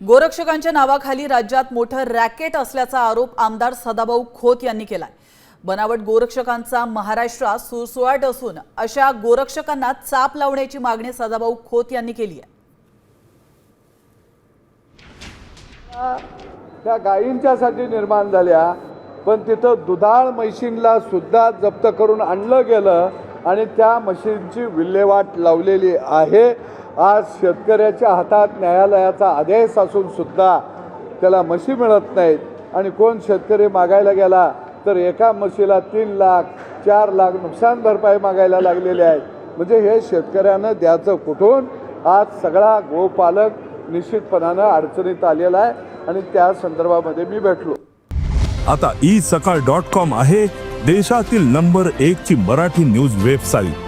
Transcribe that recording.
गोरक्षकांच्या नावाखाली राज्यात मोठं रॅकेट असल्याचा आरोप आमदार सदाभाऊ खोत यांनी केलाय. बनावट गोरक्षकांचा महाराष्ट्रात सुळसुळाट असून अशा गोरक्षकांना चाप लावण्याची मागणी सदाभाऊ खोत यांनी केली आहे. त्या गायींच्यासाठी निर्माण झाल्या पण तिथं दुधाळ मशीनला सुद्धा जप्त करून आणलं गेलं आणि त्या म्हशींची विल्हेवाट लावलेली आहे. आज शेतकऱ्याच्या हातात न्यायालयाचा आदेश असून सुद्धा त्याला म्हशी मिळत नाहीत. आणि कोण शेतकरी मागायला गेला तर एका म्हशीला तीन लाख चार लाख नुकसान भरपाई मागायला लागलेले आहेत म्हणजे हे शेतकऱ्यानं द्यायचं कुठून? आज सगळा गोपालक निश्चितपणानं अडचणीत आलेला आहे आणि त्या संदर्भामध्ये मी भेटलो. आता ई सकाळ डॉट कॉम आहे देशातील नंबर एक ची मराठी न्यूज वेबसाईट.